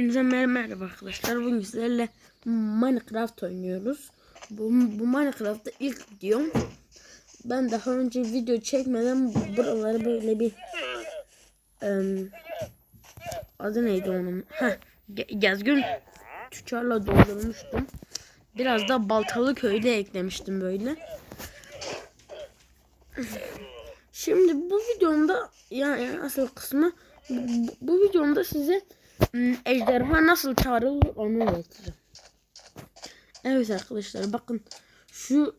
Hepinize merhaba arkadaşlar. Bugün sizlerle Minecraft oynuyoruz. Bu, bu Minecraft'ta ilk videom. Ben daha önce video çekmeden buraları böyle bir em, adı neydi onun? Heh, Ge- Gezgün tüccarla doldurmuştum. Biraz da Baltalı köyde eklemiştim böyle. Şimdi bu videomda yani asıl kısmı bu, bu videomda size ejderha nasıl çağrılır onu öğreteceğim. Evet arkadaşlar bakın şu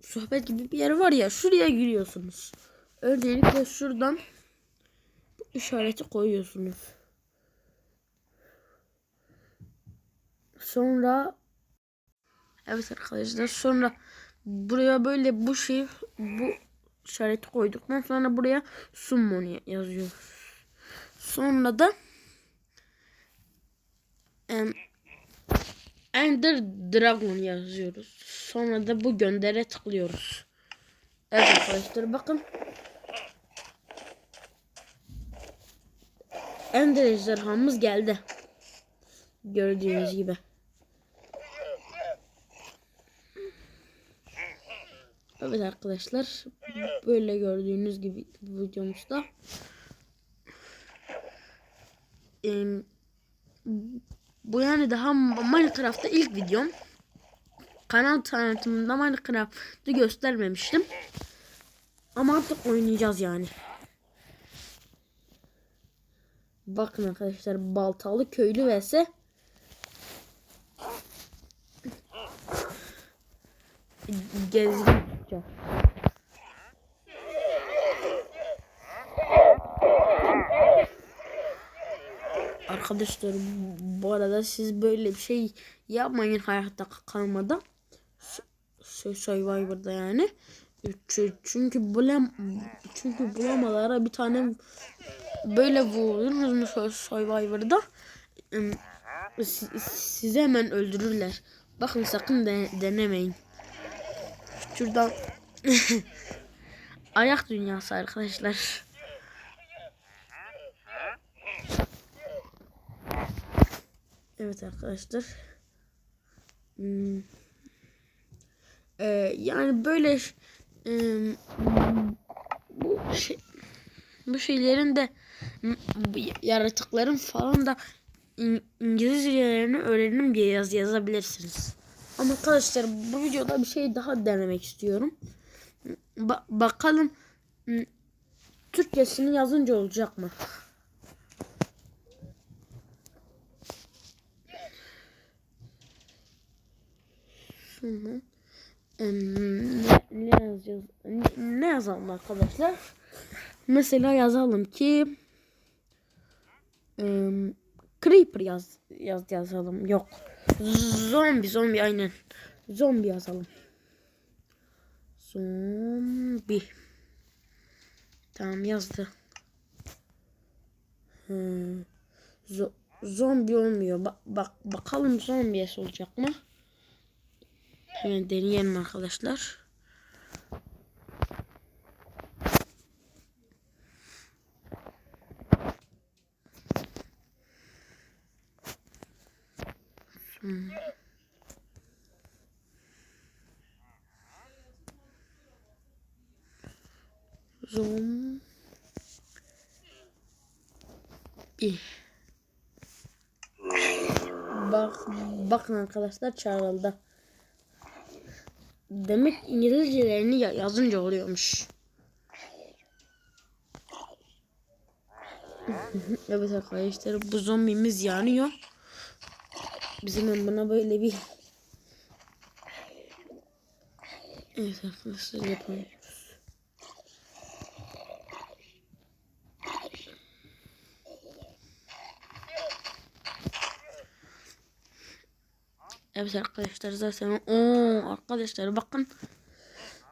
sohbet gibi bir yer var ya şuraya giriyorsunuz. Öncelikle şuradan bu işareti koyuyorsunuz. Sonra evet arkadaşlar sonra buraya böyle bu şey bu işareti koyduktan sonra buraya summon yazıyoruz. Sonra da Ender Dragon yazıyoruz. Sonra da bu göndere tıklıyoruz. Evet arkadaşlar bakın. Ender ejderhamız geldi. Gördüğünüz gibi. Evet arkadaşlar böyle gördüğünüz gibi bu videomuzda Em, bu yani daha Minecraft'ta ilk videom. Kanal tanıtımında Minecraft'ı göstermemiştim. Ama artık oynayacağız yani. Bakın arkadaşlar baltalı köylü vs gezgin Arkadaşlar bu arada siz böyle bir şey yapmayın hayatta kalmadan. Survivor'da yani. Çünkü bulam çünkü bulamalara bir tane böyle vurursunuz mu Sur- Survivor'da sizi hemen öldürürler. Bakın sakın de denemeyin. Şuradan ayak dünyası arkadaşlar. Evet arkadaşlar. Hmm. Ee, yani böyle em, bu şey, bu şeylerin de yaratıkların falan da İng- İngilizcelerini öğrenim diye yaz yazabilirsiniz. Ama arkadaşlar bu videoda bir şey daha denemek istiyorum. Ba- bakalım Türkçesini yazınca olacak mı? Şunu. Em, ne, ne yazacağız? Ne, yazalım arkadaşlar? Mesela yazalım ki em, Creeper yaz, yaz yazalım. Yok. Zombi zombi aynen. Zombi yazalım. Zombi. Tamam yazdı. Hmm. Zo- zombi olmuyor. Bak bak bakalım zombiyesi olacak mı? Hemen deneyelim arkadaşlar. Zoom. Bir. Bak, bakın arkadaşlar çağrıldı. Demek İngilizcelerini ya- yazınca oluyormuş. evet arkadaşlar bu zombimiz yanıyor. Bizim buna böyle bir Evet arkadaşlar yapamıyoruz. Evet arkadaşlar zaten o arkadaşlar bakın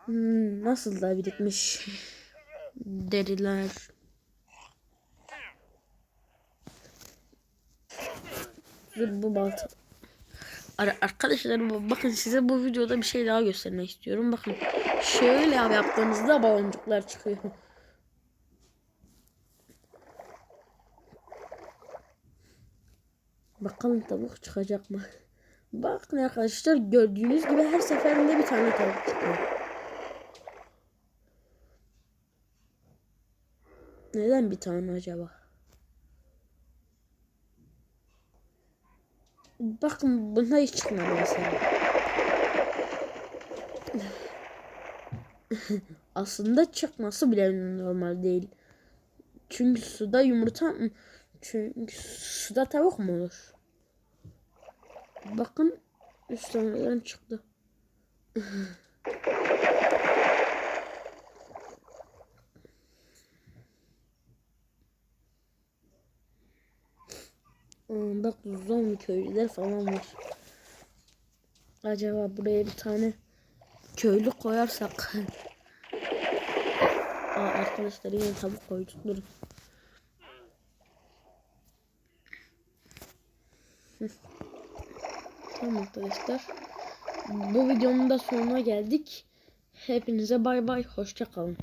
Hmm, nasıl da birikmiş deriler. Bu balta. Ar- Arkadaşlar bakın size bu videoda bir şey daha göstermek istiyorum. Bakın şöyle yaptığınızda baloncuklar çıkıyor. Bak Bakalım tavuk çıkacak mı? Bakın arkadaşlar gördüğünüz gibi her seferinde bir tane tavuk çıkıyor. Neden bir tane acaba? Bakın bunda hiç çıkmadı mesela. Aslında çıkması bile normal değil. Çünkü suda yumurta çünkü suda tavuk mu olur? Bakın üç taneden çıktı. Bak zombi köylüler falan var. Acaba buraya bir tane köylü koyarsak. Aa, arkadaşlar yine tavuk koyduk durun. Tamam arkadaşlar. Bu videonun da sonuna geldik. Hepinize bay bay. Hoşça kalın.